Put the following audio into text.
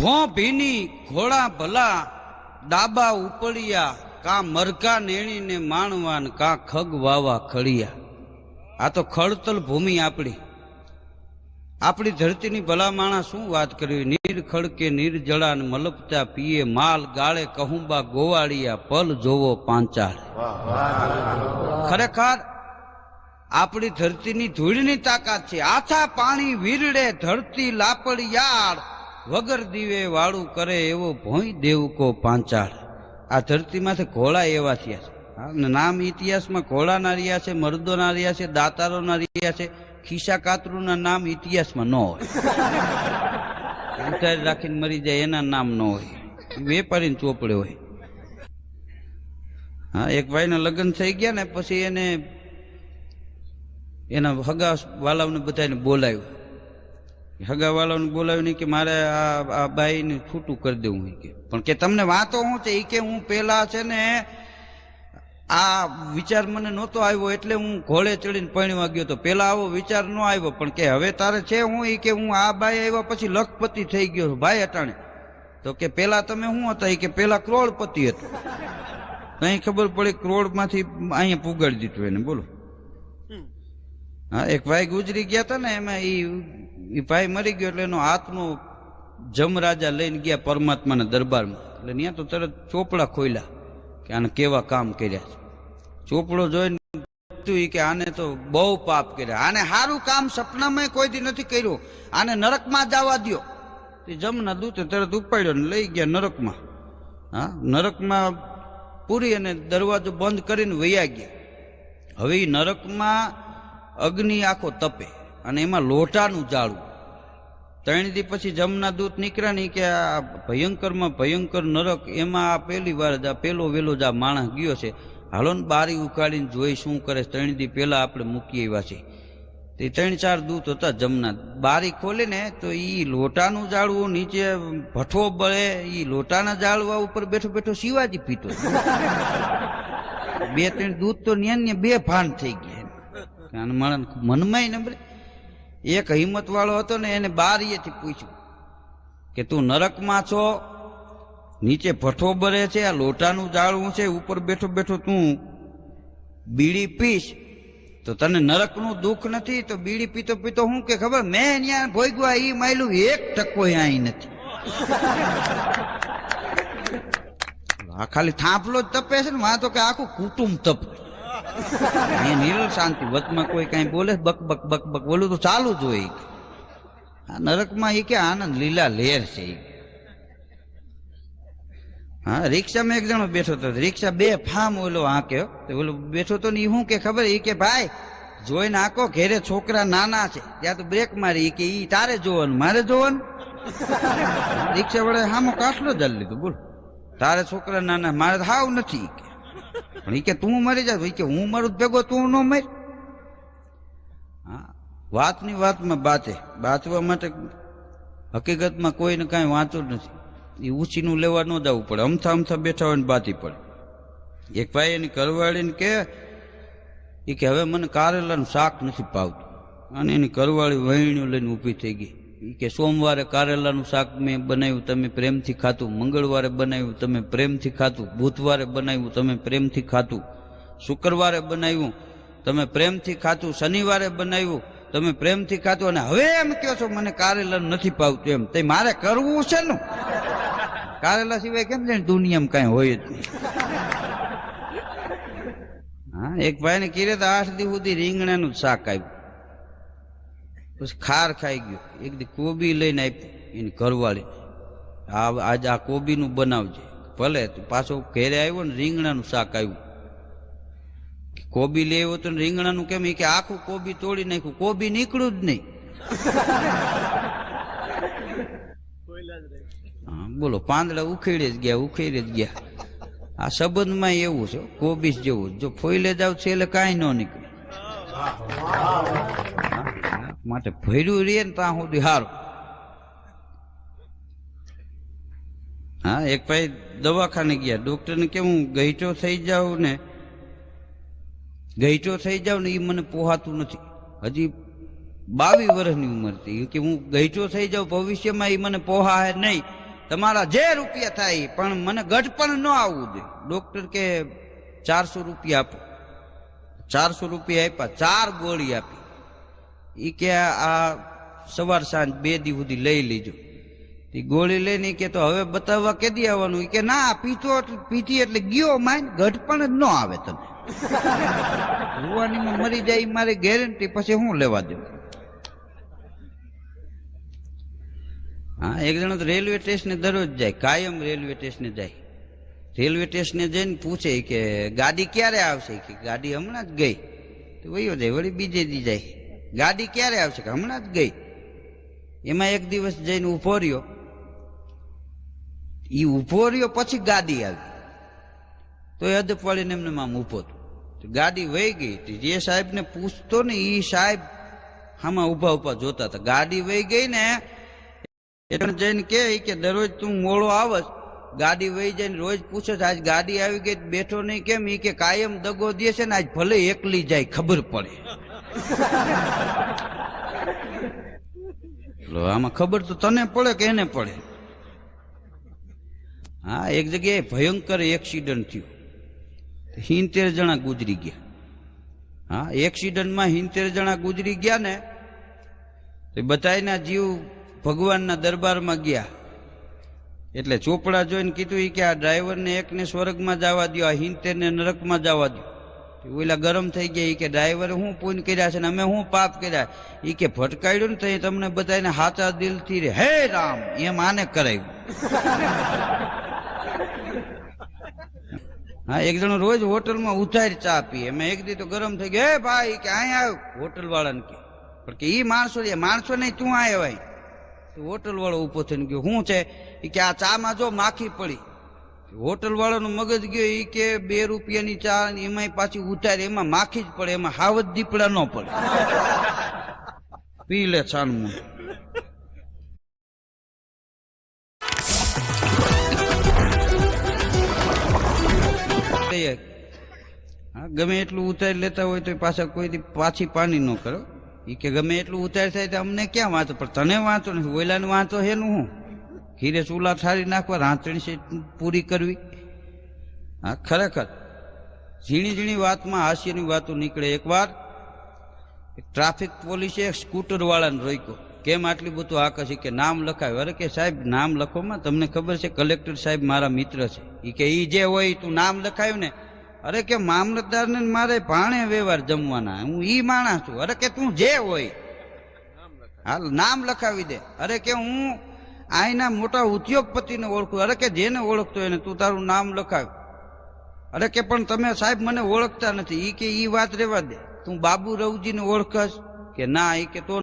ભો ભીની ઘોડા ભલા, ડાબા ઉપડિયા, કા મરઘા નેણીને માણવાન, કા ખગ વાવા ખળિયા આ તો ખડતલ ભૂમિ આપણી. આપણી ધરતીની ભલા માણા શું વાત કરવી? નીર ખડકે નીર જળાન મલપતા પીએ માલ, ગાળે કહુંબા ગોવાળિયા, પલ જોવો પાંચાળ. ખરેખર, આપણી ધરતીની ધૂળની તાકાત છે. આછા પાણી વીરડે ધરતી લાપડિયાળ વગર દીવે વાળું કરે એવો ભોંય દેવકો પાંચાળ. આ ધરતીમાંથી ઘોડા એવા થયા છે. નામ ઇતિહાસમાં ઘોડાના રહ્યા છે, મર્દોના રહ્યા છે, દાતારોના રહ્યા છે ખિસ્સા કાતરુના નામ ઇતિહાસમાં ન હોય. ઉતારી રાખીને મરી જાય એના નામ ન હોય. વેપારીને ચોપડે હોય. હા, એક ભાઈના લગ્ન થઈ ગયા ને પછી એને એના હગા વાલાઓને બધાને બોલાવ્યું. હગા વાલાઓને બોલાવ્યું નહીં કે મારે આ આ બાઈને છૂટું કરી દેવું કે. પણ કે તમને વાતો શું છે? એ કે હું પેલા છે ને આ વિચાર મને નહોતો આવ્યો એટલે હું ઘોડે ચડીને પૈણવા ગયો તો. પેલા આવો વિચાર ન આવ્યો પણ કે હવે તારે છે હું? એ કે હું આ બાઈ આવ્યા પછી લખપતિ થઈ ગયો ભાઈ અટાણે. તો કે પેલા તમે શું હતા? એ કે પેલા કરોડપતિ હતો. અહીં ખબર પડી કરોડમાંથી અહીંયા પુગાડી દીધું એને બોલો. હા એક ભાઈ ગુજરી ગયા હતા ને એમાં એ એ ભાઈ મરી ગયો એટલે એનો આત્મો જમરાજા લઈને ગયા પરમાત્માના દરબારમાં. એટલે ત્યાં તો તરત ચોપડા ખોલ્યા કે આને કેવા કામ કર્યા છે. ચોપડો જોઈને કે આને તો બહુ પાપ કર્યા. આને સારું કામ સપનામાં કોઈ દી નથી કર્યું. આને નરકમાં જવા દ્યો. તે જમના દૂતે તરત ઉપાડ્યો ને લઈ ગયા નરકમાં. હા, નરકમાં પૂરી અને દરવાજો બંધ કરીને વયા ગયા. હવે એ નરકમાં અગ્નિ આખો તપે. અને એમાં લોટાનું જાળવું ત્રણ દી પછી જમના દૂત નીકળ્યા નહીં કે આ ભયંકરમાં ભયંકર નરક, એમાં આ પહેલી વાર જ આ પેલો વેલો જ આ માણસ ગયો છે. હાલો ને બારી ઉકાળીને જોઈ શું કરે ત્રણ દી પહેલા આપણે મૂકી આવ્યા છે. તે ત્રણ ચાર દૂત હતા જમના. બારી ખોલે ને તો એ લોટાનું જાળવું નીચે ભઠ્ઠો બળે એ લોટાના જાળવા ઉપર બેઠો બેઠો શિવાજી પીતો બે ત્રણ દૂત તો ન્યા બે ભાન થઈ ગયા મારા મનમાં નંબરે એક હિંમત વાળો હતો ને એને બારીએથી પૂછ્યું કે તું નરકમાં છો? નીચે ભઠ્ઠો બરે છે, આ લોટાનું જાળવું છે, ઉપર બેઠો બેઠો તું બીડી પીશ? તો તને નરકનું દુઃખ નથી? તો બીડી પીતો પીતો હું કે ખબર? મેં અહીંયા ભોગવા એ માયલું એક ટકો અહીં નથી. આ ખાલી થાંભલો જ તપે છે ને વાં તો કે આખું કુટુંબ તપે. એ નિરલ શાંતિ વચમાં કોઈ કાંઈ બોલે, બક બક બક બક, બોલું તો ચાલુ જ હોય. આ નરકમાં એ કે આનંદ? લીલા લેર છે. હા, રિક્ષામાં એક જણો બેઠો હતો રિક્ષા બે ફામ ઓલો હાંક્યો તો ઓલો બેઠો તો ને ઈ શું કે ખબર? એ કે, ભાઈ, જોઈને આંકો, ઘેરે છોકરા નાના છે. ત્યાં તો બ્રેક મારી. કે એ તારે જોવાનું, મારે જોવાનું? રિક્ષા વડે હામો કાટલો જ લીધું, બોલ. તારે છોકરા નાના, મારે હાવ નથી. કે. પણ એ કે તું મરી જા. ઈ કે હું મારું ભેગો તું ન મર. હા. વાતની વાતમાં બાતે બાચવા માટે હકીકતમાં કોઈને કાંઈ વાંચવું જ નથી. એ ઉછીનું લેવા ન જવું પડે. અમથા અમથા બેઠા હોય ને બાતી પડે. એક ભાઈ એની કરવાળીને કે એ કે હવે મને કારેલાનું શાક નથી પાવતું અને એની કરવાળી વહીણીઓ લઈને ઊભી થઈ ગઈ. એ કે સોમવારે કારેલાનું શાક મેં બનાવ્યું, તમે પ્રેમથી ખાતું મંગળવારે બનાવ્યું, તમે પ્રેમથી ખાતું બુધવારે બનાવ્યું, તમે પ્રેમથી ખાતું શુક્રવારે બનાવ્યું, તમે પ્રેમથી ખાતું શનિવારે બનાવ્યું, તમે પ્રેમથી ખાતું અને હવે એમ કહો છો, મને કારેલાનું નથી પાવતું એમ. તે મારે કરવું છે ને? કારેલા સિવાય કેમ છે દુનિયામાં કાંઈ હોય જ નહીં. હા, એક ભાઈને કીધે, તો આઠ દિવસ સુધી રીંગણાનું શાક આવ્યું પછી ખાર ખાઈ ગયો. એક કોબી લઈને આપ્યું, એની ઘરવાળી. આ આજ આ કોબીનું બનાવજે. ભલે તું પાછો ઘેરે આવ્યો ને રીંગણાનું શાક આવ્યું. કોબી લેવો તો રીંગણાનું કેમ? કે આખું કોબી તોડી નાખ્યું. કોબી નીકળ્યું જ નહીં. બોલો, પાંદડા ઉખેડે જ ગયા, ઉખેડે જ ગયા. આ સંબંધમાં એવું છે કોબીસ જેવું જો ફોઈલે જાવ છે એટલે કાંઈ ન નીકળે. માટે ભર્યું રે ને ત્યાં સુધી સારું હા, એક ભાઈ દવાખાને ગયા. ડોક્ટરને કે હું ગઈટો થઈ જાઉં ને? ગઈટો થઈ જાઉં ને એ મને પોહાતું નથી. હજી બાવીસ વર્ષની ઉંમર હતી કે હું ગઈટો થઈ જાઉં, ભવિષ્યમાં એ મને પોહાય નહીં. તમારા જે રૂપિયા થાય પણ મને ગઢપણ ન આવવું જોઈએ. ડોક્ટર કે ચારસો રૂપિયા આપો. ચારસો રૂપિયા આપ્યા, ચાર ગોળી આપી. ઈ કે આ સવાર સાંજ બે દી સુધી લઈ લીજો. એ ગોળી લઈને કે તો હવે બતાવવા કેદી આવવાનું? કે ના, પીતો પીતી એટલે ગયો માઇન ઘટપણ જ ન આવે તમે રૂવાનીમાં મરી જાય મારી ગેરંટી પછી હું લેવા દઉં? હા, એક જણો તો રેલવે સ્ટેશને દરરોજ જાય, કાયમ રેલવે સ્ટેશને જાય. રેલવે સ્ટેશને જઈને પૂછે કે, ગાડી ક્યારે આવશે? કે, ગાડી હમણાં જ ગઈ. તો વયો જાય, વળી બીજે દી જાય. ગાડી ક્યારે આવશે? હમણાં જ ગઈ. એમાં એક દિવસ જઈને ઊભો રહ્યો. એ ઊભો રહ્યો પછી ગાડી આવી. તો એ અદપ પડીને એમને આમ ઊભો હતો ગાડી વહી ગઈ. જે સાહેબને પૂછતો ને એ સાહેબ આમાં ઊભા ઊભા જોતા હતા. ગાડી વહી ગઈ ને એટલે જઈને કે કે દરરોજ તું મોડો આવસ. ગાડી વહી જઈને રોજ પૂછે આજ ગાડી આવી ગઈ, બેઠો નહીં, કેમ? એ કે કાયમ દગો દે છે ને, આજ ભલે એકલી જાય, ખબર પડે. આમાં ખબર તો તને પડે કે એને પડે? હા, એક જગ્યાએ ભયંકર એક્સિડન્ટ થયું. હિંતેર જણા ગુજરી ગયા. હા એક્સિડન્ટમાં હિંતેર જણા ગુજરી ગયા ને, તો બધાયના જીવ ભગવાનના દરબારમાં ગયા. એટલે ચોપડા જોઈને કીધું કે આ ડ્રાઈવરને એકને સ્વર્ગમાં જવા દો આ હિંતેરને નરકમાં જવા દો ઓલા ગરમ થઈ ગયા એ કે ડ્રાઈવરે શું પૂન કર્યા છે ને અમે શું પાપ કર્યા? એ કે ભટકાડ્યું ને તો એ તમને બધાને હાચા દિલથી હે રામ, એમ આને કરાવ્યું હા, એક જણો રોજ હોટલમાં ઉધાર ચા પીએ. મેં એક દી તો ગરમ થઈ ગયો. હે ભાઈ, કે અહીંયા આવ્યો હોટલ વાળાને કે. પણ કે એ માણસો રે. માણસો નહીં, તું આવ્યો ભાઈ હોટલ વાળો ઊભો થઈને ગયો. શું છે? કે આ ચામાં જો માખી પડી. હોટલ વાળાનું મગજ ગયો એ કે બે રૂપિયાની ચા ને એમાંય પાછી ઉતારે, એમાં માખી જ પડે, એમાં હાવત દીપડા ન પડે. પી લે છાનમું હા, ગમે એટલું ઉતારી લેતા હોય તો પાછા કોઈ પાછી પાણી ન કરો. એ કે ગમે એટલું ઉતાર થાય તો અમને ક્યાં વાંચો પણ તને વાંચો નથી ઓલાને વાંચો હેનું હું? ખીરે ચૂલા ઠારી નાખવા રાંચણી પૂરી કરવી? હા, ખરેખર. ઝીણી ઝીણી વાતમાં હાસ્યની વાતો નીકળે. એકવાર ટ્રાફિક પોલીસે એક સ્કૂટર વાળાને રોક્યો. કેમ આટલી બધું આકર્ષી કે નામ લખાયું? અરે કે સાહેબ, નામ લખોમાં? તમને ખબર છે, કલેક્ટર સાહેબ મારા મિત્ર છે. એ કે એ જે હોય તું નામ લખાયું ને? અરે કે મામલતદારને મારે ભાણે વ્યવહાર જમવાના. હું ઈ માણસ છું. અરે કે તું જે હોય. હાલ નામ લખાવી દે. અરે કે હું આઈના મોટા ઉદ્યોગપતિને ઓળખું. અરે કે જેને ઓળખતો એને તું તારું નામ લખાવ. અરે કે પણ તમે સાહેબ મને ઓળખતા નથી. એ કે એ વાત રેવા દે. તું બાબુ રવજીને ઓળખશ કે ના એ કે તો